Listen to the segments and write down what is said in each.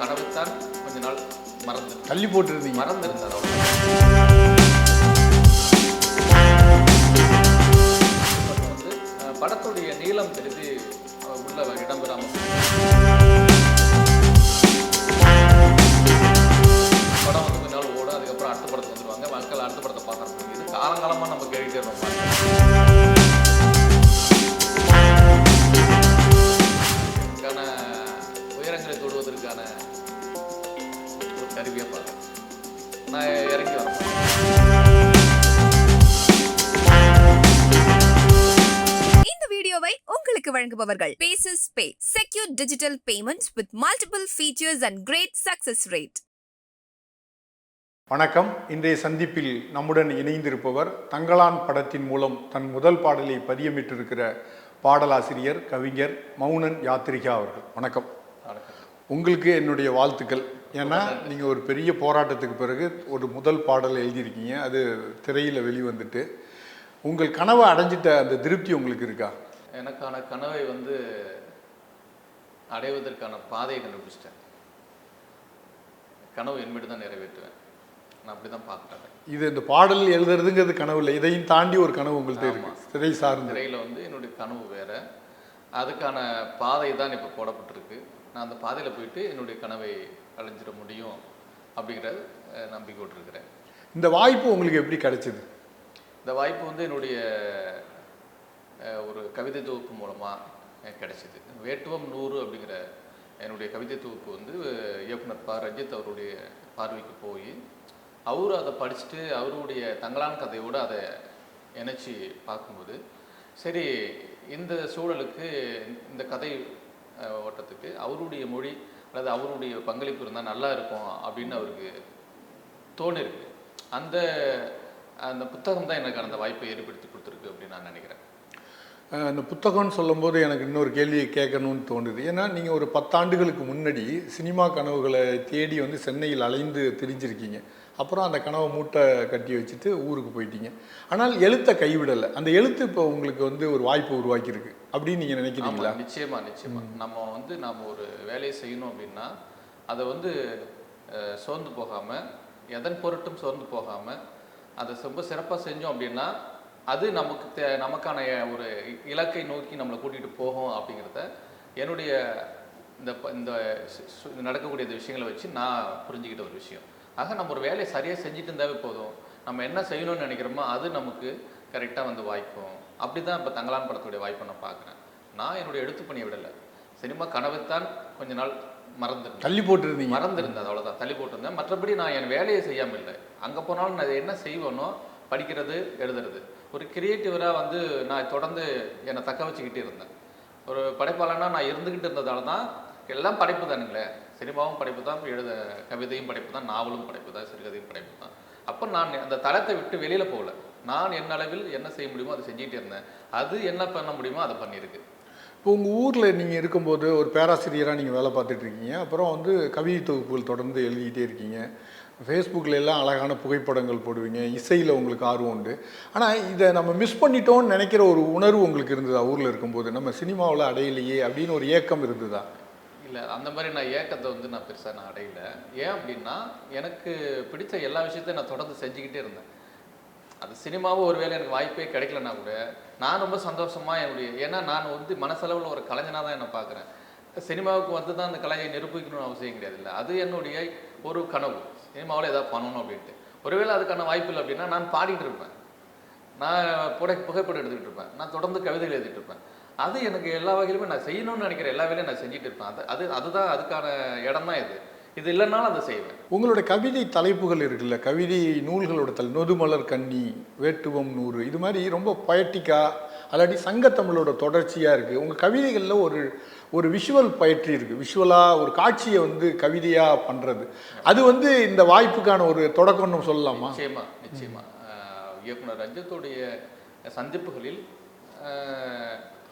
கனவுத்தான் கொஞ்ச நாள் மறந்து தள்ளி போட்டுருந்தீங்க. மறந்திருந்தது அவ்வளவுதான். இப்ப வந்து படத்துடைய நீளம் பெரிது உள்ள இடம்பெறாமல். படம் வந்து கொஞ்ச நாள் ஓடும் அதுக்கப்புறம் அடுத்த படத்துக்கு வந்துருவாங்க. மக்கள் அடுத்த படத்தை பார்க்க ஆரம்பிக்கும் காலங்காலமாக நம்ம கேட்டுட்டே இருக்கோம் கருவியாக பார்க்குறேன் நான் இறங்கி வரேன். இந்த வீடியோவை உங்களுக்கு வழங்குபவர்கள் bases pay secure digital payment with multiple features and great success rate வணக்கம். இன்றைய சந்திப்பில் நம்முடன் இணைந்திருப்பவர் தங்களான் படத்தின் மூலம் தன் முதல் பாடலை பதியமிட்டிருக்கிற பாடலாசிரியர் கவிஞர் மௌனன் யாத்திரிகா அவர்கள். வணக்கம். வணக்கம். உங்களுக்கு என்னுடைய வாழ்த்துக்கள். ஏன்னா நீங்கள் ஒரு பெரிய போராட்டத்துக்கு பிறகு ஒரு முதல் பாடல் எழுதியிருக்கீங்க. அது திரையில் வெளிவந்துட்டு. உங்கள் கனவை அடைஞ்சிட்ட அந்த திருப்தி உங்களுக்கு இருக்கா? எனக்கான கனவை வந்து அடைவதற்கான பாதையை கண்டுபிடிச்சிட்டேன். கனவு என்மேட்டு தான் நிறைவேற்றுவேன். நான் அப்படி தான் பார்க்குறேன். இது இந்த பாடல் எழுதுறதுங்கிறது கனவு இல்லை. இதையும் தாண்டி ஒரு கனவு உங்கள்கிட்ட இருக்கு. திரை சார்ந்து. திரையில் வந்து என்னுடைய கனவு வேற. அதுக்கான பாதை தான் இப்போ போடப்பட்டிருக்கு. நான் அந்த பாதையில் போயிட்டு என்னுடைய கனவை அடைஞ்சிட முடியும் அப்படிங்கிற நம்பிக்கை விட்டுருக்கிறேன் இந்த வாய்ப்பு உங்களுக்கு எப்படி கிடைச்சது? இந்த வாய்ப்பு வந்து என்னுடைய ஒரு கவிதை தொகுப்பு மூலமாக கிடைச்சிது. வேட்டுவம் நூறு அப்படிங்கிற என்னுடைய கவிதை தொகுப்பு வந்து இயக்குனர் ப. ரஞ்சித் அவருடைய பார்வைக்கு போய் அவர் அதை படிச்சுட்டு அவருடைய தங்களான் கதையோடு அதை இணைச்சி பார்க்கும்போது சரி இந்த சூழலுக்கு இந்த கதை ஓட்டத்துக்கு அவருடைய மொழி அல்லது அவருடைய பங்களிப்பு இருந்தால் நல்லா இருக்கும் அப்படின்னு அவருக்கு தோணிருக்கு. அந்த அந்த புத்தகம் தான் எனக்கு அந்த வாய்ப்பை ஏற்படுத்தி கொடுத்துருக்கு அப்படின்னு நான் நினைக்கிறேன். அந்த புத்தகம்னு சொல்லும்போது எனக்கு இன்னொரு கேள்வியை கேட்கணும்னு தோணுது. ஏன்னா நீங்கள் ஒரு பத்தாண்டுகளுக்கு முன்னாடி சினிமா கனவுகளை தேடி வந்து சென்னையில் அலைந்து திரிஞ்சிருக்கீங்க. அப்புறம் அந்த கனவை மூட்டை கட்டி வச்சுட்டு ஊருக்கு போயிட்டீங்க. ஆனால் எழுத்தை கைவிடலை. அந்த எழுத்து இப்போ உங்களுக்கு வந்து ஒரு வாய்ப்பு உருவாக்கியிருக்கு அப்படின்னு நீங்கள் நினைக்கிறீங்களா? ஆமா, நிச்சயமா நிச்சயமா. நம்ம வந்து நம்ம ஒரு வேலையை செய்யணும் அப்படின்னா அதை வந்து சோர்ந்து போகாம எதன் பொருட்டும் சோர்ந்து போகாம அதை ரொம்ப சிறப்பாக செஞ்சோம் அப்படின்னா அது நமக்கு தே நமக்கான ஒரு இலக்கை நோக்கி நம்மளை கூட்டிகிட்டு போகும் அப்படிங்கிறத என்னுடைய இந்த இந்த நடக்கக்கூடிய இந்த விஷயங்களை வச்சு நான் புரிஞ்சுக்கிட்ட ஒரு விஷயம். ஆக நம்ம ஒரு வேலையை சரியாக செஞ்சுட்டு இருந்தாவே போதும். நம்ம என்ன செய்யணும்னு நினைக்கிறோமோ அது நமக்கு கரெக்டாக வந்து வாய்க்கும். அப்படி தான் இப்போ தங்கலான் படத்துடைய வாய்ப்பை நான் பார்க்குறேன். நான் என்னுடைய எழுத்து பணியை விடலை. சினிமா கனவைத்தான் கொஞ்ச நாள் மறந்துருந்தேன். தள்ளி போட்டிருந்தீங்க. மறந்துருந்தேன் அவ்வளோதான் தள்ளி போட்டிருந்தேன். மற்றபடி நான் என் வேலையை செய்யாமல் இல்லை. அங்கே போனாலும் நான் என்ன செய்வேனோ படிக்கிறது எழுதுறது. ஒரு கிரியேட்டிவராக வந்து நான் தொடர்ந்து என்னை தக்க வச்சுக்கிட்டே இருந்தேன். ஒரு படைப்பாளனா நான் இருந்துக்கிட்டு இருந்ததால தான் எல்லாம் படைப்பு தானுங்களே. சினிமாவும் படைப்பு தான் எழுத கவிதையும் படைப்பு தான் நாவலும் படைப்பு தான் சிறுகதையும் படைப்பு தான். அப்போ நான் அந்த தளத்தை விட்டு வெளியில் போகல. நான் என் அளவில் என்ன செய்ய முடியுமோ அதை செஞ்சிகிட்டே இருந்தேன். அது என்ன பண்ண முடியுமோ அதை பண்ணியிருக்கு. இப்போ உங்கள் ஊரில் நீங்கள் இருக்கும்போது ஒரு பேராசிரியராக நீங்கள் வேலை பார்த்துட்டு இருக்கீங்க. அப்புறம் வந்து கவிதை தொகுப்புகள் தொடர்ந்து எழுதிக்கிட்டே இருக்கீங்க. ஃபேஸ்புக்கில் எல்லாம் அழகான புகைப்படங்கள் போடுவீங்க. இசையில் உங்களுக்கு ஆர்வம் உண்டு. ஆனால் இதை நம்ம மிஸ் பண்ணிட்டோம்னு நினைக்கிற ஒரு உணர்வு உங்களுக்கு இருந்ததா? ஊரில் இருக்கும்போது நம்ம சினிமாவில் அடையலையே அப்படின்னு ஒரு ஏக்கம் இருந்ததா? இல்லை அந்த மாதிரி நான் ஏக்கத்தை வந்து நான் பெருசாக நான் அடையல. ஏன் அப்படின்னா எனக்கு பிடிச்ச எல்லா விஷயத்தையும் நான் தொடர்ந்து செஞ்சுக்கிட்டே இருந்தேன். அது சினிமாவும் ஒருவேளை எனக்கு வாய்ப்பே கிடைக்கலனா கூட நான் ரொம்ப சந்தோஷமாக என்னுடைய ஏன்னா நான் வந்து மனசளவில் ஒரு கலைஞனாக தான் என்னை பார்க்குறேன். சினிமாவுக்கு வந்து தான் அந்த கலையை நிரூபிக்கணும்னு அவசியம் கிடையாது இல்லை அது என்னுடைய ஒரு கனவு. சினிமாவில் ஏதாவது பண்ணணும் அப்படின்ட்டு. ஒருவேளை அதுக்கான வாய்ப்பு இல்லை அப்படின்னா நான் பாடிட்டு இருப்பேன். நான் புடை புகைப்படம் எடுத்துக்கிட்டு இருப்பேன். நான் தொடர்ந்து கவிதைகள் எழுதிட்டு இருப்பேன். அது எனக்கு எல்லா வகையிலுமே நான் செய்யணும்னு நினைக்கிற எல்லா வேலையும் நான் செஞ்சுட்டு இருப்பேன். அது அது அதுதான் அதுக்கான இடம் தான் இது. இது இல்லைன்னாலும் அதை செய்வேன். உங்களோட கவிதை தலைப்புகள் இருக்குல்ல? கவிதை நூல்களோட தல் நொதுமலர் கண்ணி வேட்டுவம் நூறு இது மாதிரி ரொம்ப பொயட்டிக்காக அல்லாட்டி சங்கத்தமிழோட தொடர்ச்சியாக இருக்குது உங்கள் கவிதைகளில் ஒரு ஒரு விஷுவல் பயிற்சி இருக்குது விஷுவலாக ஒரு காட்சியை வந்து கவிதையாக பண்ணுறது அது வந்து இந்த வாய்ப்புக்கான ஒரு தொடக்கம்னு சொல்லலாமா? நிச்சயமா நிச்சயமா. ஆஹ் இயக்குனர் ரஞ்சித்துடைய சந்திப்புகளில்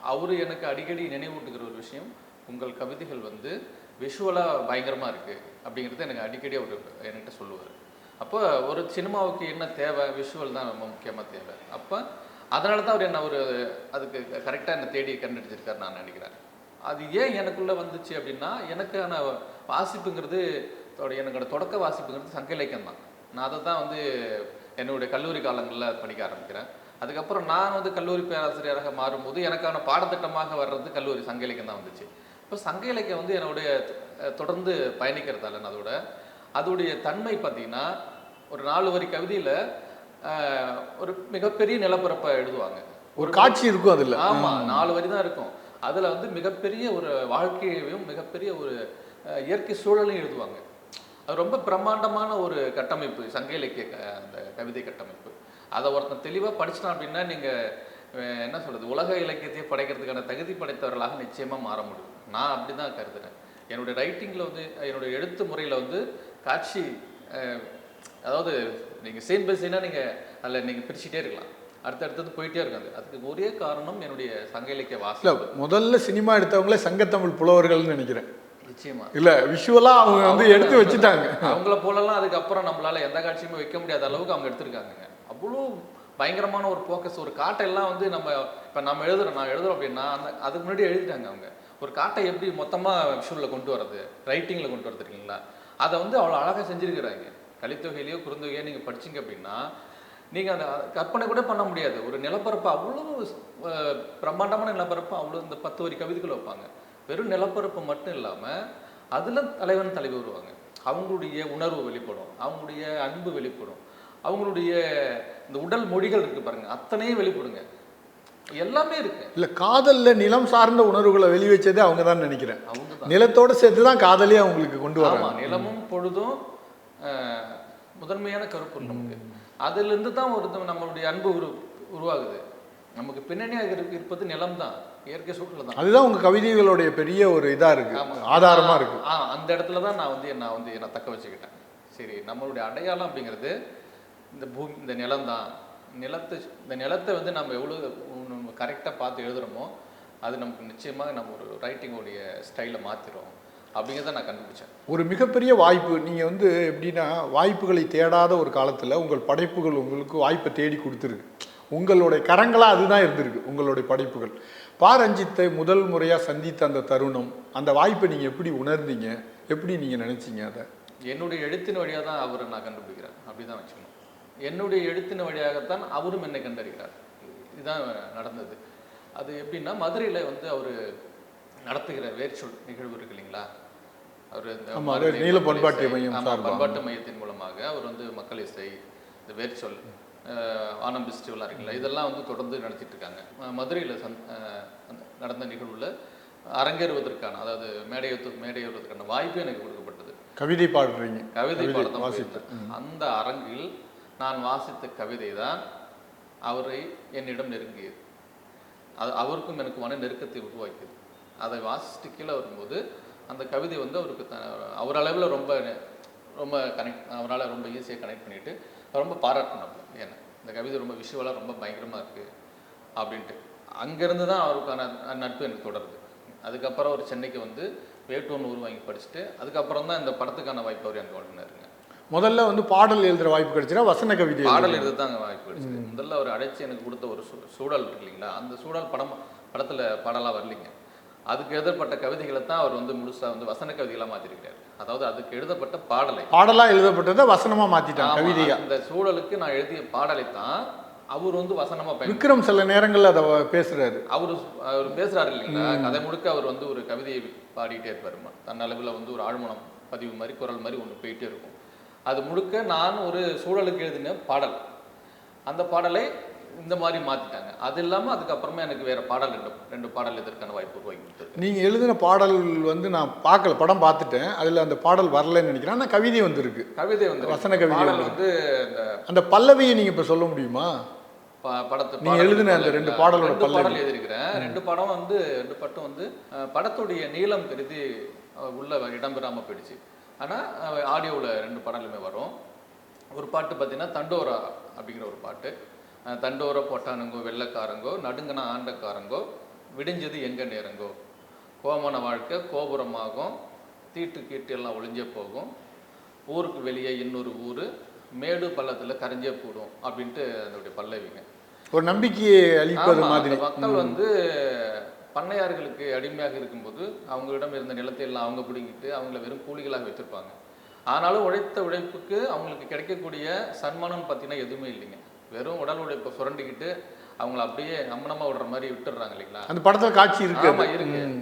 அவர் எனக்கு அடிக்கடி நினைவூட்டுகிற ஒரு விஷயம் உங்கள் கவிதைகள் வந்து விஷுவலாக பயங்கரமாக இருக்குது அப்படிங்கிறது எனக்கு அடிக்கடி அவர் என்கிட்ட சொல்லுவார். அப்போ ஒரு சினிமாவுக்கு என்ன தேவை? விஷுவல் தான் ரொம்ப முக்கியமாக தேவை. அப்போ அதனால தான் அவர் என்ன ஒரு அதுக்கு கரெக்டாக என்னை தேடி கண்டுபிடிச்சிருக்காரு நான் நினைக்கிறேன். அது ஏன் எனக்குள்ளே வந்துச்சு அப்படின்னா எனக்கான வாசிப்புங்கிறது தொட- எனக்கோட தொடக்க வாசிப்புங்கிறது சங்க இலக்கியம் தான் நான் அதை தான் வந்து என்னுடைய கல்லூரி காலங்களில் படிக்க ஆரம்பிக்கிறேன். அதுக்கப்புறம் நான் வந்து கல்லூரி பேராசிரியராக மாறும்போது எனக்கான பாடத்திட்டமாக வர்றது கல்லூரி சங்க இலக்கியம் தான் வந்துச்சு. இப்போ சங்க இலக்கியம் வந்து என்னுடைய தொடர்ந்து பயணிக்கிறதால நான் அதோட அதோடைய தன்மை பார்த்தீங்கன்னா ஒரு நாலு வரி கவிதையில ஒரு மிகப்பெரிய நிலப்பரப்பை எழுதுவாங்க. ஒரு காட்சி இருக்கும் அதுல. ஆமா நாலு வரி தான் இருக்கும். அதுல வந்து மிகப்பெரிய ஒரு வாழ்க்கையையும் மிகப்பெரிய ஒரு இயற்கை சூழலையும் எழுதுவாங்க. அது ரொம்ப பிரம்மாண்டமான ஒரு கட்டமைப்பு சங்க இலக்கிய அந்த கவிதை கட்டமைப்பு. அதை ஒருத்தன் தெளிவா படிச்சிட்டான் அப்படின்னா நீங்க அஹ், என்ன சொல்றது உலக இலக்கியத்தையே படைக்கிறதுக்கான தகுதி படைத்தவர்களாக நிச்சயமா மாற முடியும். நான் அப்படிதான் கருதுறேன். என்னுடைய ரைட்டிங்ல வந்து என்னுடைய எழுத்து முறையில வந்து காட்சி அதாவது நீங்க சீன் பை சீனா நீங்க அதுல நீங்க பிரிச்சுட்டே இருக்கலாம். அடுத்தடுத்தது போயிட்டே இருக்காது அதுக்கு ஒரே காரணம் என்னுடைய சங்க இலக்கிய வாசம் முதல்ல சினிமா எடுத்தவங்களே சங்கத்தமிழ் புலவர்கள்னு நினைக்கிறேன். நிச்சயமா. இல்ல விஷுவலா அவங்க வந்து எடுத்து வச்சுட்டாங்க. அவங்கள போலலாம் அதுக்கப்புறம் நம்மளால எந்த காட்சியுமே வைக்க முடியாத அளவுக்கு அவங்க எடுத்திருக்காங்க அவ்வளோ பயங்கரமான ஒரு ஃபோக்கஸ் ஒரு காட்டெல்லாம் வந்து நம்ம இப்போ நம்ம எழுதுறோம் நான் எழுதுறோம் அப்படின்னா அந்த அதுக்கு முன்னாடி எழுதிட்டாங்க அவங்க. ஒரு காட்டை எப்படி மொத்தமாக விஷுவலில் கொண்டு வர்றது ரைட்டிங்கில் கொண்டு வரது இருக்கீங்களா? அதை வந்து அவ்வளோ அழகாக செஞ்சுருக்கிறாங்க. கலித்தொகையிலையோ குறுந்தொகையோ நீங்கள் படிச்சீங்க அப்படின்னா நீங்கள் அந்த கற்பனை கூட பண்ண முடியாது. ஒரு நிலப்பரப்பு அவ்வளோ பிரம்மாண்டமான நிலப்பரப்பு அவ்வளோ இந்த பத்து வரி கவிதைகள் வைப்பாங்க. வெறும் நிலப்பரப்பு மட்டும் இல்லாமல் அதில் தலைவன் தலைவி வருவாங்க. அவங்களுடைய உணர்வு வெளிப்படும். அவங்களுடைய அன்பு வெளிப்படும். அவங்களுடைய இந்த உடல் மொழிகள் இருக்கு பாருங்க அத்தனையும் வெளிப்படுங்க. எல்லாமே இருக்கு. இல்ல காதல்ல நிலம் சார்ந்த உணர்வுகளை வெளி வச்சதே அவங்க தான் நினைக்கிறேன் நிலத்தோட சேர்த்து தான் காதலே அவங்களுக்கு கொண்டு வராங்க. நிலமும் பொழுதும் முதன்மையான கருப்பொருள் நமக்கு. அதுல இருந்து தான் ஒரு நம்மளுடைய அன்பு உரு உருவாகுது. நமக்கு பின்னணியாக இருப்பது நிலம் தான் இயற்கை சூழல் தான் அதுதான் உங்க கவிதைகளுடைய பெரிய ஒரு இதா இருக்கு. ஆமா. ஆதாரமா இருக்கு. ஆ அந்த இடத்துல தான் நான் வந்து நான் வந்து என்னை தக்க வச்சுக்கிட்டேன். சரி நம்மளுடைய அடையாளம் அப்படிங்கிறது இந்த பூமி இந்த நிலம் தான் நிலத்தை இந்த நிலத்தை வந்து நம்ம எவ்வளோ நம்ம கரெக்டாக பார்த்து எழுதுறோமோ அது நமக்கு நிச்சயமாக நம்ம ஒரு ரைட்டிங்கோடைய ஸ்டைலை மாற்றிடும் அப்படிங்கிறத நான் கண்டுபிடிச்சேன். ஒரு மிகப்பெரிய வாய்ப்பு நீங்க வந்து எப்படின்னா வாய்ப்புகளை தேடாத ஒரு காலத்துல உங்கள் படைப்புகள் உங்களுக்கு வாய்ப்பை தேடி கொடுத்துருக்கு. உங்களுடைய கரங்களா அதுதான் இருந்திருக்கு உங்களுடைய படைப்புகள். பா ரஞ்சித்தை முதல் முறையா சந்தித்த அந்த தருணம் அந்த வாய்ப்பை நீங்க எப்படி உணர்ந்தீங்க? எப்படி நீங்க நினைச்சீங்க அதை? என்னுடைய எழுத்தின் வழியாக தான் அவரை நான் கண்டுபிடிக்கிறேன். அப்படி தான் வச்சுக்கணும். என்னுடைய எழுத்தின் வழியாகத்தான் அவரும் என்னை கண்டறிகிறார். இதுதான் நடந்தது. அது எப்படின்னா மதுரையில் வந்து அவர் நடத்துகிற வேர்ச்சொல் நிகழ்வு இருக்கு இல்லைங்களா? அவர் நீல பண்பாட்டு மையம். பண்பாட்டு மையத்தின் மூலமாக அவர் வந்து மக்கள் இசை இந்த வேர்ச்சொல் ஆனம் ஃபெஸ்டிவலாக இருக்குல்ல இதெல்லாம் வந்து தொடர்ந்து நடத்திட்டு இருக்காங்க. மதுரையில் சந் நடந்த நிகழ்வுல அரங்கேறுவதற்கான அதாவது மேடையத்து மேடையேறுவதற்கான வாய்ப்பு எனக்கு கொடுக்கப்பட்டது. கவிதை பாடுறீங்க. கவிதை போயிருந்தேன். அந்த அரங்கில் நான் வாசித்த கவிதை தான் அவரை என்னிடம் நெருங்கியது. அது அவருக்கும் எனக்கு மன நெருக்கத்தை உருவாக்கியது. அதை வாசிச்சுட்டு கீழே வரும்போது அந்த கவிதை வந்து அவருக்கு த அவர் அளவில் ரொம்ப ரொம்ப கனெக்ட் அவரால் ரொம்ப ஈஸியாக கனெக்ட் பண்ணிட்டு ரொம்ப பாராட்டினாப்புல ஏன்னா இந்த கவிதை ரொம்ப விஷுவலாக ரொம்ப பயங்கரமாக இருக்குது அப்படின்ட்டு. அங்கேருந்து தான் அவருக்கான நட்பு எனக்கு தொடருது. அதுக்கப்புறம் அவர் சென்னைக்கு வந்து வேட்டூர் உருவாங்கி படிச்சுட்டு அதுக்கப்புறம் தான் இந்த படத்துக்கான வாய்ப்பு அவர் எனக்கு வழங்கினாருங்க. முதல்ல வந்து பாடல் எழுதுற வாய்ப்பு கிடைச்சினா வசன கவிதை பாடல். எழுத தாங்க வாய்ப்பு கிடைச்சது. முதல்ல அவர் அடைச்சி எனக்கு கொடுத்த ஒரு சூழல் இருக்கு இல்லைங்களா? அந்த சூழல் படம் படத்தில் பாடலாக வரலைங்க. அதுக்கு எழுதப்பட்ட கவிதைகளை தான் அவர் வந்து முழுசா வந்து வசன கவிதைகளாக மாற்றிருக்காரு அதாவது அதுக்கு எழுதப்பட்ட பாடலை. பாடலா எழுதப்பட்டதை வசனமா மாத்திட்டாங்க ஆமா, கவிதையா? அந்த சூழலுக்கு நான் எழுதிய பாடலை தான் அவர் வந்து வசனமா பயன் விக்ரம் சில நேரங்கள்ல அதை பேசுறாரு. அவர் அவர் பேசுறாரு இல்லைங்களா? கதை முழுக்க அவர் வந்து ஒரு கவிதையை பாடிட்டே இருப்பாரு தன்னளவில் வந்து ஒரு ஆழ்மனம் பதிவு மாதிரி குரல் மாதிரி ஒன்று போயிட்டே இருக்கும். அது முழுக்க நான் ஒரு சூழலுக்கு எழுதின பாடல். அந்த பாடலை இந்த மாதிரி மாத்திட்டாங்க. அது இல்லாம அதுக்கப்புறமா எனக்கு வேற பாடல் ரெண்டு ரெண்டு பாடல் இதற்கான வாய்ப்பு உருவாக்கி கொடுத்துருக்கு. நீங்க எழுதின பாடல் வந்து நான் பார்க்கல படம் பார்த்துட்டேன். அதுல அந்த பாடல் வரலன்னு நினைக்கிறேன். ஆனா கவிதை வந்திருக்கு. கவிதை வந்து வசன கவிதை வந்து. அந்த பல்லவியை நீங்க இப்ப சொல்ல முடியுமா? படத்து நீங்க பாடல் எழுதின அந்த ரெண்டு. பாடலோட. பாடல் எழுதியிருக்கிறேன். ரெண்டு படம் வந்து ரெண்டு பட்டம் வந்து படத்துடைய நீளம் கருதி உள்ள இடம்பெறாம போயிடுச்சு. ஆனா ஆடியோவில் ரெண்டு பாடலுமே வரும். ஒரு பாட்டு பார்த்தீங்கன்னா தண்டோரா அப்படிங்கிற ஒரு பாட்டு. தண்டோரா பொட்டானுங்கோ வெள்ளைக்காரங்கோ நடுங்கன ஆண்டக்காரங்கோ விடிஞ்சது எங்க நேரங்கோ. கோமன வாழ்க்கை கோபுரமாகும் தீட்டு கீட்டு எல்லாம் ஒளிஞ்சே போகும். ஊருக்கு வெளியே இன்னொரு ஊர் மேடு பள்ளத்தில் கரைஞ்சே போடும் அப்படின்ட்டு அதனுடைய பல்லவிங்க. ஒரு நம்பிக்கையை அளிப்பது மாதிரி. மக்கள் வந்து பண்ணையார்களுக்கு அடிமையாக இருக்கும்போது அவங்களிடம் இருந்த நிலத்தை எல்லாம் அவங்க பிடிங்கிட்டு அவங்கள வெறும் கூலிகளாக வச்சுருப்பாங்க ஆனாலும் உழைத்த உழைப்புக்கு அவங்களுக்கு கிடைக்கக்கூடிய சன்மானம் பார்த்தீங்கன்னா எதுவுமே இல்லைங்க. வெறும் உடல் உழைப்பை சுரண்டிக்கிட்டு அவங்கள அப்படியே அம்மனமா விடுற மாதிரி விட்டுடுறாங்க இல்லைங்களா? அந்த படத்துல காட்சி இருக்கு.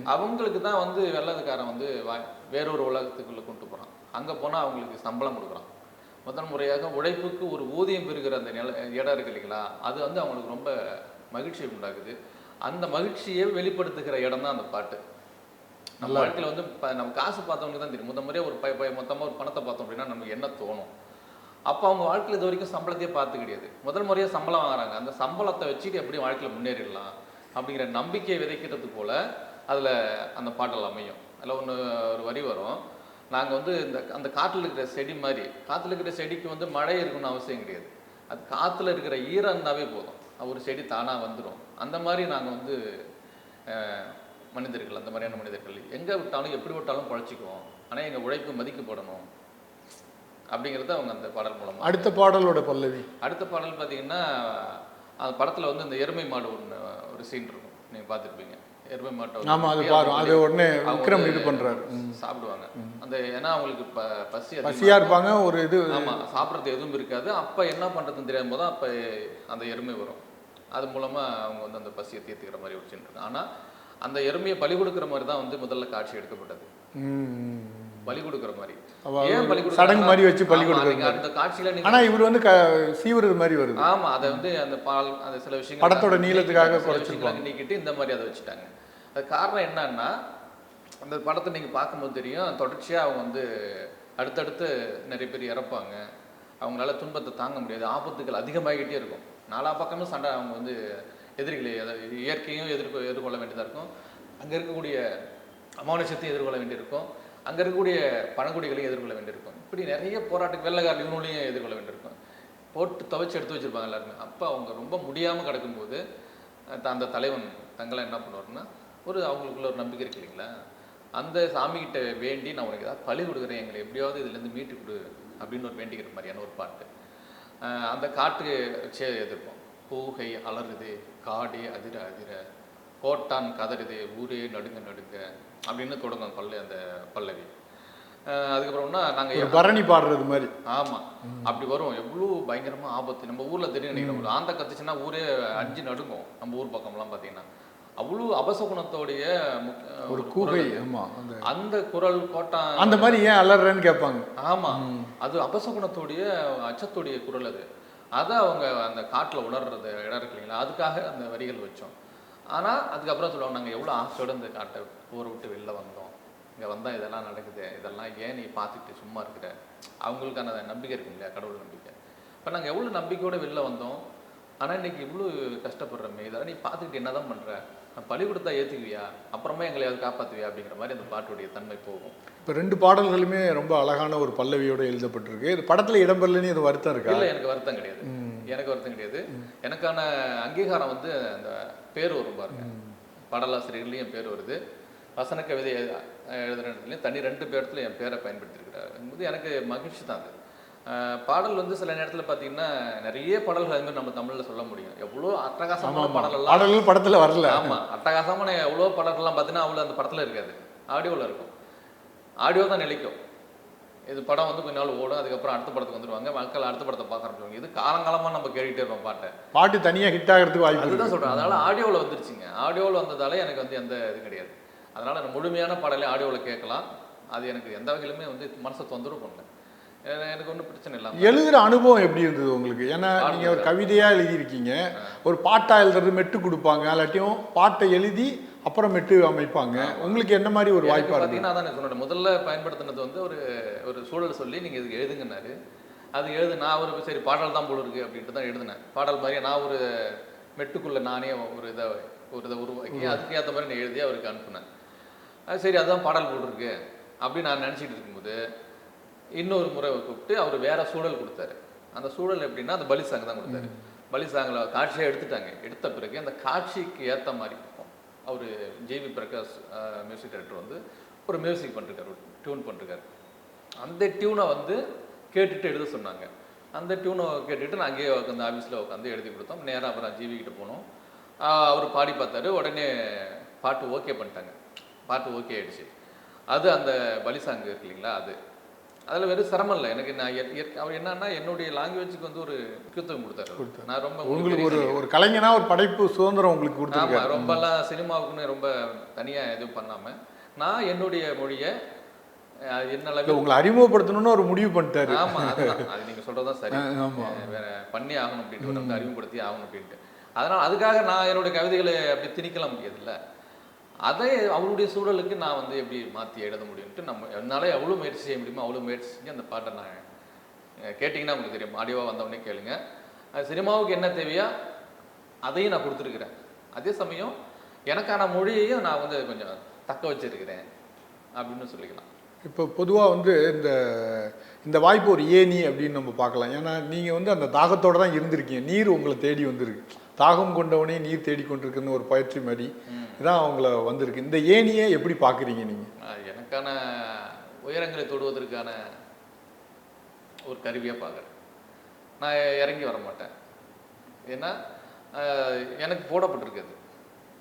அவங்களுக்கு தான் வந்து வெள்ளத்துக்காரன் வந்து வா- வேறொரு உலகத்துக்குள்ள கொண்டு போறான். அங்க போனா அவங்களுக்கு சம்பளம் கொடுக்குறான். முதல் முறையாக உழைப்புக்கு ஒரு ஊதியம் பெறுகிற அந்த நில இடம் இருக்கு இல்லைங்களா? அது வந்து அவங்களுக்கு ரொம்ப மகிழ்ச்சியை உண்டாக்குது. அந்த மகிழ்ச்சியை வெளிப்படுத்துகிற இடம் தான் அந்த பாட்டு. நம்ம வாழ்க்கையில வந்து ப- நம்ம காசு பார்த்தவங்களுக்கு தான் தெரியும். முதல் முறையாக ஒரு பை பை மொத்தமாக ஒரு பணத்தை பார்த்தோம் அப்படின்னா நமக்கு என்ன தோணும்? அப்போ அவங்க வாழ்க்கையில் இது வரைக்கும் சம்பளத்தையே பார்த்து கிடையாது முதல் முறையாக சம்பளம் வாங்குறாங்க. அந்த சம்பளத்தை வச்சுட்டு எப்படி வாழ்க்கையில் முன்னேறிடலாம் அப்படிங்கிற நம்பிக்கையை விதைக்கிறது போல அதில் அந்த பாடல் அமையும். அதில் ஒன்று ஒரு வரி வரும். நாங்கள் வந்து இந்த அந்த காட்டில் இருக்கிற செடி மாதிரி காற்றுல இருக்கிற செடிக்கு வந்து மழை இருக்கணும்னு அவசியம் கிடையாது. அது காற்றுல இருக்கிற ஈரம் இருந்தாவே போதும். ஒரு செடி தானாக வந்துடும் அந்த மாதிரி நாங்கள் வந்து மனிதர்கள் அந்த மாதிரியான மனிதர்கள். எங்கே விட்டாலும் எப்படி விட்டாலும் பழச்சிக்குவோம். ஆனால் எங்கள் உழைப்பு மதிக்கப்படணும். அப்படிங்கிறது அவங்க அந்த பாடல் மூலமாக அடுத்த பாடலோட பல்லவி. அடுத்த பாடல் பார்த்தீங்கன்னா அந்த படத்தில் வந்து இந்த எருமை மாடு ஒன்று ஒரு சீன் இருக்கும். நீங்கள் பார்த்துருப்பீங்க. எருமை மாட்டை வந்து ஆமா அது வெட்டி பாரு அவங்க அது உடனே விக்ரம் இது பண்றாரு. ம். சாப்பிடுவாங்க. அந்த ஏன்னா அவங்களுக்கு ப பசி அதிகமா பசியா இருப்பாங்க ஒரு இது. ஆமா சாப்பிட்றது எதுவும் இருக்காது. அப்ப என்ன பண்றதுன்னு தெரியாம போது அப்ப அந்த எருமை வரும். அது மூலமா அவங்க வந்து அந்த பசியை தீர்த்துக்கிற மாதிரி ஒரு சீன் இருக்கு. ஆனா அந்த எருமையை பலி கொடுக்குற மாதிரி தான் வந்து முதல்ல காட்சி எடுக்கப்பட்டது. பலி கொடுக்குற மாதிரி. ஏன் பலி கொடுக்குறாங்க? சடங்கு மாதிரி வச்சு பலி ஆமா, கொடுக்குற நீங்க அந்த காட்சியில நீங்க ஆனா இவர் வந்து சீவுறது மாதிரி வருது. ஆமா அதை வந்து அந்த பால் அந்த சில விஷயங்கள் படத்தோட நீளத்துக்காக குறைச்சிருப்பாங்க. நீக்கிட்டு இந்த மாதிரி அதை வச்சுட்டாங்க. அது காரணம் என்னன்னா அந்த படத்தை நீங்க பார்க்கும்போது தெரியும் தொடர்ச்சியா அவங்க வந்து அடுத்தடுத்து நிறைய பேர் இறப்பாங்க. அவங்களால துன்பத்தை தாங்க முடியாது. ஆபத்துகள் அதிகமாகிட்டே இருக்கும். நாலா பக்கமும் சண்டை அவங்க வந்து எதிரிகளை அதாவது இயற்கையும் எதிர்கொ எதிர்கொள்ள வேண்டியதாக இருக்கும். அங்கே இருக்கக்கூடிய அமானுஷத்தையும் எதிர்கொள்ள வேண்டியிருக்கும். அங்கே இருக்கக்கூடிய பழங்குடிகளையும் எதிர்கொள்ள வேண்டியிருக்கும். இப்படி நிறைய போராட்ட வெள்ளக்கார இவங்களையும் எதிர்கொள்ள வேண்டியிருக்கும். போட்டு துவைச்சு எடுத்து வச்சுருப்பாங்க எல்லாருமே. அப்போ அவங்க ரொம்ப முடியாமல் கிடக்கும்போது த- அந்த தலைவன் தங்களை என்ன பண்ணுவார்னா ஒரு அவங்களுக்குள்ள ஒரு நம்பிக்கை இருக்கு இல்லைங்களா? அந்த சாமிகிட்ட வேண்டி நான் உனக்கு ஏதாவது பழி கொடுக்குறேன். எங்களை எப்படியாவது இதுலேருந்து மீட்டு கொடு அப்படின்னு ஒரு வேண்டிக்கிற மாதிரியான ஒரு பாட்டு. அந்த காட்டு வச்சே எதிர்ப்போம். பூகை அலறுது காடே அதிர அதிர கோட்டான் கதறுது ஊரே நடுங்க நடுங்க அப்படின்னு தொடங்கும் பல்ல அந்த பல்லவி. அதுக்கப்புறம்னா நாங்கள் பரணி பாடுறது மாதிரி. ஆமா. அப்படி வரும். எவ்வளோ பயங்கரமா ஆபத்து. நம்ம ஊர்ல தெரியும் நினைக்கிறேன் ஒரு ஆந்த கத்துச்சுன்னா ஊரே அஞ்சு நடுங்கும். நம்ம ஊர் பக்கம்லாம் பார்த்தீங்கன்னா அவ்வளோ அபசகுணத்தோடைய ஒரு கூகை அது. ஆமா அந்த குரல் கோட்டான் அந்த மாதிரி ஏன் அலறேன்னு கேட்பாங்க. ஆமா. அது அபசகுணத்தோடைய அச்சத்துடைய குரல் அது. அதை அவங்க அந்த காட்டுல உணர்றது இடம் இருக்கு இல்லைங்களா? அதுக்காக அந்த வரிகள் வச்சோம். ஆனா அதுக்கப்புறம் சொல்லுவாங்க நாங்க எவ்வளவு ஆசையோட இந்த காட்டை ஊரை விட்டு வெளில வந்தோம். இங்க வந்தா இதெல்லாம் நடக்குது. இதெல்லாம் ஏன் நீ பார்த்துட்டு சும்மா இருக்கிற? அவங்களுக்கான நம்பிக்கை இருக்கும் இல்லையா? கடவுள் நம்பிக்கை. இப்போ நாங்க எவ்வளவு நம்பிக்கையோட வெளில வந்தோம். ஆனா இன்னைக்கு இவ்வளவு கஷ்டப்படுறோமே. இதெல்லாம் நீ பார்த்துக்கிட்டு என்னதான் பண்ற? நான் பழி கொடுத்தா ஏத்துக்குவியா? அப்புறமா எங்களையாவது காப்பாத்துவியா? அப்படிங்கிற மாதிரி அந்த பாட்டுடைய தன்மை போகும். இப்போ ரெண்டு பாடல்களுமே ரொம்ப அழகான ஒரு பல்லவியோட எழுதப்பட்டிருக்கு. இது படத்துல இடம்பெறலன்னு இது வருத்தம் இருக்கா? இல்ல எனக்கு வருத்தம் கிடையாது. எனக்கு வருத்தம் கிடையாது. எனக்கான அங்கீகாரம் வந்து அந்த பேர் வரும் பாருங்க. பாடலாசிரியர்களையும் என் பேர் வருது. வசன கவிதை எழு- எழுதுற இடத்துலையும் தனி ரெண்டு பேர்த்துல என் பேரை பயன்படுத்தியிருக்கிறாரு போது எனக்கு மகிழ்ச்சி தான் அது. பாடல் வந்து சில நேரத்துல பாத்தீங்கன்னா நிறைய பாடல்கள் அது மாதிரி நம்ம தமிழ்ல சொல்ல முடியும். எவ்வளோ அட்டகாசமான பாடல் எல்லாம் பாடல்கள் படத்துல வரல. ஆமா அட்டகாசமான எவ்வளோ படங்கள்லாம் பார்த்தீங்கன்னா அவ்வளோ அந்த படத்துல இருக்காது. ஆடியோவில் இருக்கும். ஆடியோ தான் நிலைக்கும். இது படம் வந்து கொஞ்ச நாள் ஓடும் அதுக்கப்புறம் அடுத்த படத்துக்கு வந்துருவாங்க. மக்கள் அடுத்த படத்தை பார்க்க ஆரம்பிச்சுவாங்க இது காலங்காலமா நம்ம கேட்டுட்டே இருப்போம் பாட்டை. பாட்டு தனியா ஹிட் ஆகிறதுக்கு வாய்ப்பு அதுதான் சொல்றேன். அதனால ஆடியோவில் வந்துருச்சுங்க. ஆடியோவில் வந்ததால எனக்கு வந்து எந்த இது கிடையாது. அதனால முழுமையான பாடலை ஆடியோவில் கேட்கலாம். அது எனக்கு எந்த வகையிலுமே வந்து மனசை தொந்தரவு பண்ணல. எனக்கு ஒன்றும் பிரச்சனை இல்லாம எழுதுற அனுபவம் எப்படி இருந்தது உங்களுக்கு? ஏன்னா நீங்க ஒரு கவிதையா எழுதியிருக்கீங்க. ஒரு பாட்டா எழுதுறது மெட்டு கொடுப்பாங்க. இல்லாட்டியும் பாட்டை எழுதி அப்புறம் மெட்டு அமைப்பாங்க. உங்களுக்கு என்ன மாதிரி ஒரு எனக்கு வாய்ப்பா இருக்கு பார்த்தீங்கன்னா நான் சொன்னேன். முதல்ல பயன்படுத்தினது வந்து ஒரு ஒரு சூழல் சொல்லி நீங்கள் இதுக்கு எழுதுங்கன்னாரு. அது எழுது நான் ஒரு சரி பாடல் தான் போல இருக்கு அப்படின்ட்டு தான் எழுதினேன். பாடல் மாதிரி நான் ஒரு மெட்டுக்குள்ள நானே ஒரு இதை ஒரு இதை உருவாக்கி அதுக்கு ஏற்ற மாதிரி நான் எழுதி அவருக்கு அனுப்புனேன். அது சரி அதுதான் பாடல் போல் இருக்கு அப்படின்னு நான் நினச்சிட்டு இருக்கும்போது இன்னொரு முறை கூப்பிட்டு அவர் வேற சூழல் கொடுத்தாரு. அந்த சூழல் எப்படின்னா அந்த பலி சாங் தான் கொடுத்தாரு. பலி சாங்கில் காட்சியாக எடுத்துட்டாங்க. எடுத்த பிறகு அந்த காட்சிக்கு ஏற்ற மாதிரி இருக்கும். அவர் ஜேவி பிரகாஷ் மியூசிக் டைரக்டர் வந்து ஒரு மியூசிக் பண்ணிருக்காரு டியூன் பண்ணிருக்காரு. அந்த டியூனை வந்து கேட்டுட்டு எழுத சொன்னாங்க. அந்த டியூனை கேட்டுட்டு நான் அங்கேயே உட்காந்து ஆஃபீஸில் உட்காந்து எழுதி கொடுத்தோம். நேராக அப்புறம் ஜிவி கிட்ட போனோம். அவர் பாடி பார்த்தாரு. உடனே பாட்டு ஓகே பண்ணிட்டாங்க. பாட்டு ஓகே ஆயிடுச்சு. அது அந்த பலி சாங் இருக்கு இல்லைங்களா அது. அதில் வெறும் சிரமம் இல்லை. எனக்கு நான் அவர் என்னன்னா என்னுடைய லாங்குவேஜுக்கு வந்து ஒரு முக்கியத்துவம் கொடுத்தாரு நான் ரொம்ப உங்களுக்கு ஒரு ஒரு கலைஞனா ஒரு படைப்பு சுதந்திரம் உங்களுக்கு ஆமா கொடுத்துருக்காரு. ரொம்பலாம் சினிமாவுக்குன்னு ரொம்ப தனியா எதுவும் பண்ணாம நான் என்னுடைய மொழியை என்ன அளவில் உங்களை அறிமுகப்படுத்தணும்னு ஒரு முடிவு பண்ணிட்டாரு. ஆமா அது நீங்க சொல்றதுதான் சரி. வேற பண்ணி ஆகணும் அப்படின்ட்டு அறிமுகப்படுத்தி ஆகணும் அப்படின்ட்டு. அதனால அதுக்காக நான் என்னுடைய கவிதைகளை அப்படி திணிக்கலாம் முடியாதுல்ல. அதை அவருடைய சூழலுக்கு நான் வந்து எப்படி மாத்தி எழுத முடியும்ட்டு நம்ம என்னால எவ்வளவு முயற்சி செய்ய முடியுமோ அவ்வளவு முயற்சி செஞ்சு அந்த பாட்டை நான் கேட்டிங்கன்னா உங்களுக்கு தெரியும். ஆடியோவாக வந்தவொடனே கேளுங்க. சினிமாவுக்கு என்ன தேவையோ அதையும் நான் கொடுத்துருக்குறேன். அதே சமயம் எனக்கான மொழியையும் நான் வந்து கொஞ்சம் தக்க வச்சிருக்கிறேன் அப்படின்னு சொல்லிக்கலாம். இப்போ பொதுவாக வந்து இந்த இந்த வாய்ப்பு ஒரு ஏணி அப்படின்னு நம்ம பார்க்கலாம். ஏன்னா நீங்கள் வந்து அந்த தாகத்தோட தான் இருந்திருக்கீங்க. நீர் உங்களை தேடி வந்திருக்கு. தாகம் கொண்டவனே நீர் தேடி கொண்டிருக்குன்னு ஒரு பயிற்சி மாதிரி. இதான் அவங்கள வந்திருக்கு. இந்த ஏணியை எப்படி பார்க்குறீங்க நீங்கள் எனக்கான உயரங்களை தொடுவதற்கான ஒரு கருவியாக பார்க்குறேன். நான் இறங்கி வர மாட்டேன். ஏன்னா எனக்கு போடப்பட்டிருக்குது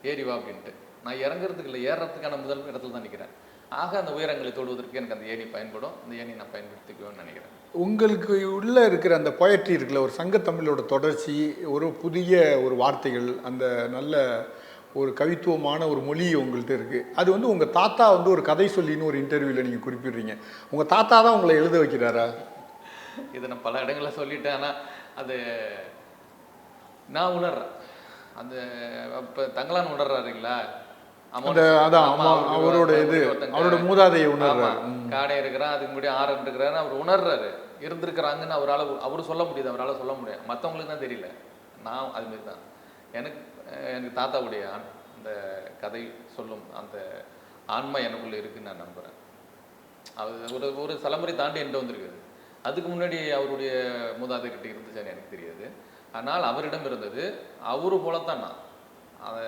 ஏறி வா அப்படின்ட்டு. நான் இறங்குறதுக்கு இல்லை ஏறுறதுக்கான முதல் இடத்துல தான் நிற்கிறேன். ஆக அந்த உயரங்களை தொடுவதற்கு எனக்கு அந்த ஏணி பயன்படும். அந்த ஏணி நான் பயன்படுத்திக்குவேன்னு நினைக்கிறேன். உங்களுக்கு உள்ளே இருக்கிற அந்த பொயட்ரி இருக்குல்ல ஒரு சங்கத்தமிழோட தொடர்ச்சி ஒரு புதிய ஒரு வார்த்தைகள் அந்த நல்ல ஒரு கவித்துவமான ஒரு மொழி உங்கள்கிட்ட இருக்குது அது வந்து உங்கள் தாத்தா வந்து ஒரு கதை சொல்லின்னு ஒரு இன்டர்வியூவில் நீங்கள் குறிப்பிடுறீங்க. உங்கள் தாத்தா தான் உங்களை எழுத வைக்கிறாரா? இதை நான் பல இடங்களில் சொல்லிட்டேன். ஆனால் அது நான் உணர்றேன். அந்த இப்போ தங்கலான் உணர்றாருங்களா? அந்த அதான் அம்மா அவரோட இது அவரோட மூதாதையை உணர்றாரு. காடை இருக்கிறான் அதுக்கு முன்னாடி ஆரன் இருக்கிறாரு அவர் உணர்றாரு. இருந்திருக்கிறாங்கன்னு அவரால் அவரு சொல்ல முடியுது அவரால் சொல்ல முடியாது. மற்றவங்களுக்கு தான் தெரியல. நான் அது மாதிரி தான். எனக்கு எனக்கு தாத்தாவுடைய ஆண் அந்த கதை சொல்லும் அந்த ஆன்மா எனக்குள்ளே இருக்குன்னு நான் நம்புகிறேன் அது ஒரு ஒரு தலைமுறை தாண்டி என்கிட்ட வந்திருக்குது. அதுக்கு முன்னாடி அவருடைய மூதாதைக்கிட்ட இருந்துச்சான்னு எனக்கு தெரியாது. ஆனால் அவரிடம் இருந்தது அவரு போலத்தான் நான். அதை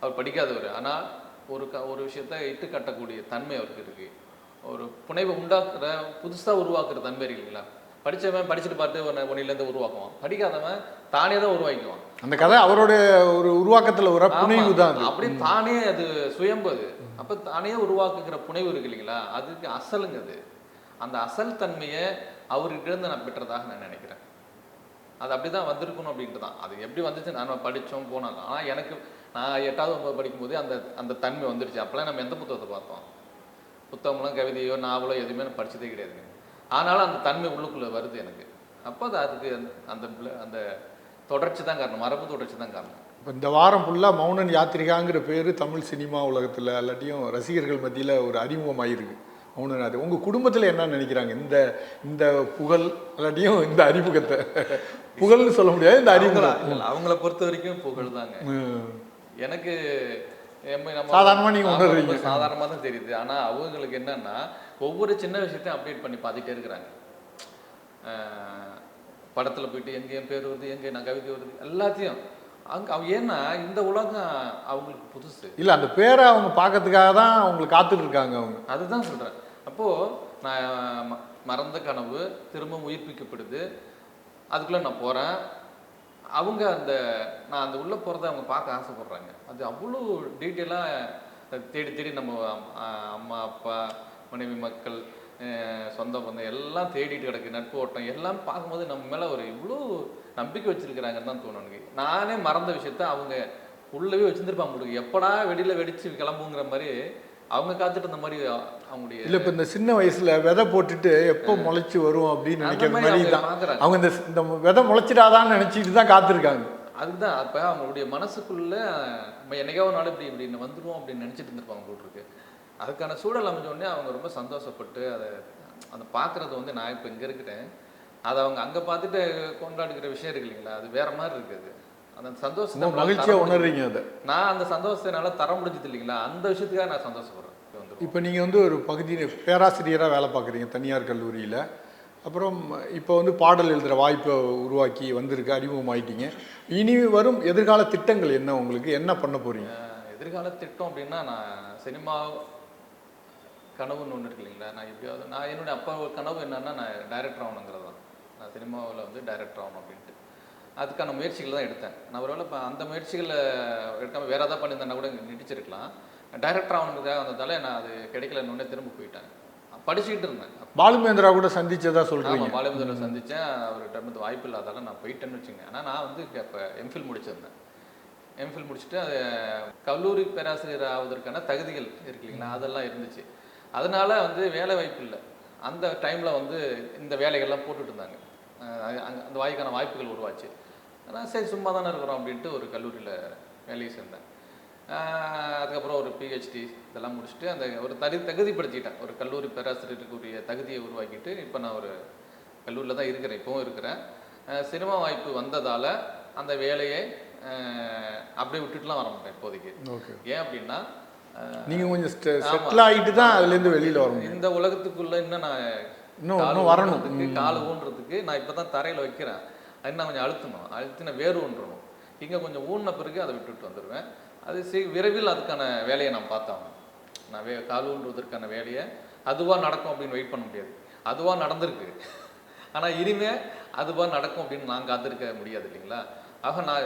அவர் படிக்காதவர். ஆனால் ஒரு க ஒரு விஷயத்த இட்டு கட்டக்கூடிய தன்மை அவருக்கு இருக்குது ஒரு புனைவை உண்டாக்குற புதுசாக உருவாக்குற தன்மை இருக்கு படிச்சவன் படிச்சுட்டு பார்த்து ஒன்று ஒன்னிலேருந்து உருவாக்குவான். படிக்காதவன் தானே தான் உருவாக்குவான் அந்த கதை அவரோட ஒரு உருவாக்கத்தில் ஒரு புனைவு தான் அது. அப்படியே தானே அது சுயம்பு அது. அப்ப தானே உருவாக்குகிற புனைவு இருக்கு இல்லைங்களா? அதுக்கு அசலுங்க அது. அந்த அசல் தன்மையை அவர்கிட்ட இருந்து நான் பெற்றதாக நான் நினைக்கிறேன். அது அப்படிதான் வந்திருக்கணும் அப்படின்ட்டு தான். அது எப்படி வந்துச்சு? நான் படிச்சோம் போனோம். ஆனா எனக்கு நான் எட்டாவது ஒன்பது படிக்கும்போது அந்த அந்த தன்மை வந்துருச்சு. அப்பெல்லாம் நம்ம எந்த புத்தகத்தை பார்த்தோம்? புத்தகம்லாம் கவிதையோ நாவலோ எதுவுமே நான் படிச்சதே கிடையாதுங்க ஆனாலும் அந்த தன்மை உள்ளுக்குள்ள வருது எனக்கு. அப்போ அது அதுக்கு அந்த- அந்த தொடர்ச்சி தான் காரணம். மரபு தொடர்ச்சி தான் காரணம். இப்போ இந்த வாரம் ஃபுல்லாக மௌனன் யாத்திரிகாங்கிற பேர் தமிழ் சினிமா உலகத்தில் எல்லாத்தையும் ரசிகர்கள் மத்தியில் ஒரு அறிமுகமாயிருக்கு. மௌனன் யாத்திரை. உங்கள் குடும்பத்தில் என்ன நினைக்கிறாங்க? இந்த இந்த புகழ் இல்லாட்டியும் இந்த அறிமுகத்தை. புகழ்னு சொல்ல முடியாது இந்த அறிமுகம். அவங்கள- பொறுத்த வரைக்கும் புகழ் தாங்க. எனக்கு எம்ம- நம்ம- சாதாரணமா நீங்க ஆமா, உணர்றீங்க. ரொம்ப சாதாரணமா தான் தெரியுது. ஆனா அவங்களுக்கு என்னன்னா ஒவ்வொரு சின்ன விஷயத்தையும் அப்டேட் பண்ணி பார்த்துட்டே இருக்கிறாங்க. படத்துல போயிட்டு எங்க என் பேர் வருது எங்க நான் கவிதை வருது எல்லாத்தையும். அங்க அவ ஏன்னா இந்த உலகம் அவங்களுக்கு புதுசு. இல்லை அந்த பேரை அவங்க பார்க்கறதுக்காக தான் அவங்களுக்கு காத்துட்டு இருக்காங்க அவங்க. அதுதான் சொல்றேன். அப்போ நான் மறந்த கனவு திரும்ப உயிர்ப்பிக்கப்படுது. அதுக்குள்ள நான் போறேன். அவங்க அந்த நான் அந்த உள்ளே போகிறத அவங்க பார்க்க ஆசைப்பட்றாங்க. அது அவ்வளோ டீட்டெயிலாக தேடி தேடி நம்ம அம்மா அப்பா மனைவி மக்கள் சொந்த பந்தம் எல்லாம் தேடிட்டு கிடக்கு. நட்பு ஓட்டம் எல்லாம் பார்க்கும்போது நம்ம மேலே ஒரு இவ்வளோ நம்பிக்கை வச்சுருக்கிறாங்கன்னு தான் தோணும் எனக்கு. நானே மறந்த விஷயத்த அவங்க உள்ளவே வச்சுருந்துருப்பாங்க உங்களுக்கு எப்படா வெளியில் வெடித்து கிளம்புங்கிற மாதிரி அவங்க காத்துட்டு இருந்த மாதிரி அவங்களுடைய இல்லை இப்போ இந்த சின்ன வயசுல விதை போட்டுட்டு எப்போ முளைச்சி வரும் அப்படின்னு அந்த நினைக்கிற மாதிரி அவங்க தான் பார்க்கறாங்க. அவங்க இந்த இந்த விதை முளைச்சிடாதான்னு நினைச்சிட்டு தான் காத்திருக்காங்க. அதுதான் அப்ப அவங்களுடைய மனசுக்குள்ள நம்ம என்னைக்கோ ஒரு நாள் இப்படி இப்படி வந்துருவோம் அப்படின்னு நினைச்சிட்டு இருந்திருப்பாங்க போல் இருக்கு. அதுக்கான சூழல் அமைஞ்ச உடனே அவங்க ரொம்ப சந்தோஷப்பட்டு அதை அதை பார்க்கறது வந்து நான் இப்போ இங்கே இருக்கிறேன். அதை அவங்க அங்கே பார்த்துட்டு கொண்டாடுகிற விஷயம் இருக்கு இல்லைங்களா? அது வேற மாதிரி இருக்குது அந்த சந்தோஷத்தை ரொம்ப நம்மளால மகிழ்ச்சியா தர முடியல. உணர்றீங்க அதை. நான் அந்த சந்தோஷத்தை என்னால தர முடிஞ்சது இல்லைங்களா? அந்த விஷயத்துக்காக நான் சந்தோஷப்படுறேன். இப்போ நீங்கள் வந்து ஒரு பகுதி பேராசிரியராக வேலை பார்க்குறீங்க தனியார் கல்லூரியில். அப்புறம் இப்போ வந்து பாடல் எழுதுகிற வாய்ப்பை உருவாக்கி வந்திருக்கு அறிமுகமாயிட்டீங்க. இனி வரும் எதிர்கால திட்டங்கள் என்ன உங்களுக்கு? என்ன பண்ண போறீங்க? அஹ் எதிர்கால திட்டம் அப்படின்னா நான் சினிமா கனவுன்னு ஒன்று இருக்கு இல்லைங்களா? நான் எப்படியாவது நான் என்னுடைய அப்பா கனவு என்னன்னா நான் டைரக்டர் ஆகணுங்கிறது தான் நான் சினிமாவில் வந்து டைரக்டர் ஆகணும் அப்படின்ட்டு. அதுக்கான முயற்சிகள் தான் எடுத்தேன். நான் ஒருவேளை இப்போ அந்த முயற்சிகளை எடுக்காமல் வேறு ஏதாவது பண்ணியிருந்தேன்னா கூட நடிச்சிருக்கலாம் டைரக்டர் ஆகணுங்கிறதுக்காக வந்ததால நான் அது கிடைக்கலன்னு திரும்ப போயிட்டேன். படிச்சுக்கிட்டு இருந்தேன். பாலுமேந்திரா கூட சந்திச்சதா சொல்றீங்க. ஆமாம் பாலிமந்தில் சந்தித்தேன் அவர்கிட்ட இருந்து வாய்ப்பு இல்லாதால நான் போயிட்டேன்னு வச்சுங்க. ஆனால் நான் வந்து இப்போ எம்ஃபில் முடிச்சிருந்தேன். எம்ஃபில் முடிச்சுட்டு அது கல்லூரி பேராசிரியர் ஆவதற்கான தகுதிகள் இருக்கு இல்லைங்களா? அதெல்லாம் இருந்துச்சு. அதனால வந்து வேலை வாய்ப்பு இல்லை. அந்த டைமில் வந்து இந்த வேலைகள்லாம் போட்டுட்டு இருந்தாங்க. அந்த வாய்க்கான வாய்ப்புகள் உருவாச்சு. நான் சரி சும்மா தானே இருக்கிறோம் அப்படின்ட்டு ஒரு கல்லூரியில் வேலையை சேர்ந்தேன். அதுக்கப்புறம் ஒரு பிஹெச்டி இதெல்லாம் முடிச்சுட்டு அந்த ஒரு தகுதி தகுதிப்படுத்திட்டேன். ஒரு கல்லூரி பேராசிரியருக்குரிய தகுதியை உருவாக்கிட்டு இப்போ நான் ஒரு கல்லூரியில் தான் இருக்கிறேன் இப்போவும் இருக்கிறேன். சினிமா வாய்ப்பு வந்ததால் அந்த வேலையை அப்படியே விட்டுட்டுலாம் வர மாட்டேன் இப்போதைக்கு. ஏன் அப்படின்னா ஆஹ் நீங்க கொஞ்சம். செட்டில் ஆகிட்டு தான் அதுல இருந்து வெளியில வர முடியும். இந்த உலகத்துக்குள்ள இன்னும் நான் இன்னும் இன்னும் வரணும். கால் ஊன்றதுக்கு நான் இப்போ தான் தரையில் வைக்கிறேன். இன்னும் கொஞ்சம் அழுத்தணும். அழுத்தின வேறு ஊன்றணும். இங்கே கொஞ்சம் ஊறின பிறகு அதை விட்டுட்டு வந்துடுவேன் அது சி விரைவில் அதுக்கான வேலையை நான் பார்த்தாகணும். நான் வே கால் ஊன்றுவதற்கான வேலையை அதுவாக நடக்கும் அப்படின்னு வெயிட் பண்ண முடியாது. அதுவாக நடந்திருக்கு. ஆனால் இனிமே அதுவாக நடக்கும் அப்படின்னு நான் காத்திருக்க முடியாது இல்லைங்களா? ஆக நான்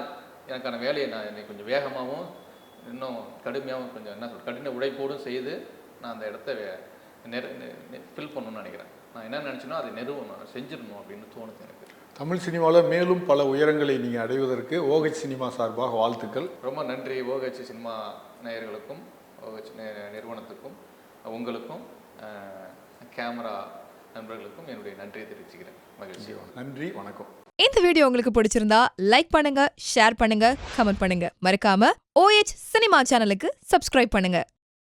எனக்கான வேலையை நான் இன்னைக்கு கொஞ்சம் வேகமாகவும் இன்னும் கடுமையாகவும் கொஞ்சம் என்ன சொல்றது, கடின உழைப்போடும் செய்து நான் அந்த இடத்த ஃபில் பண்ணணும்னு நினைக்கிறேன். நான் என்ன நினச்சேனோ அதை நிறுவனம் செஞ்சிடணும் அப்படின்னு தோணுது எனக்கு. தமிழ் சினிமாவில் மேலும் பல உயரங்களை நீங்க அடைவதற்கு ஓகச் சினிமா சார்பாக வாழ்த்துக்கள். ரொம்ப நன்றி ஓகச் சினிமா நேயர்களுக்கும் ஓகச் நிறுவனத்துக்கும் உங்களுக்கும் கேமரா நண்பர்களுக்கும் என்னுடைய நன்றியை தெரிவிச்சுக்கிறேன். மகிழ்ச்சி. நன்றி வணக்கம். இந்த வீடியோ உங்களுக்கு பிடிச்சிருந்தா லைக் பண்ணுங்க ஷேர் பண்ணுங்க கமெண்ட் பண்ணுங்க. மறக்காம OH சினிமா சேனலுக்கு சப்ஸ்கிரைப் பண்ணுங்க.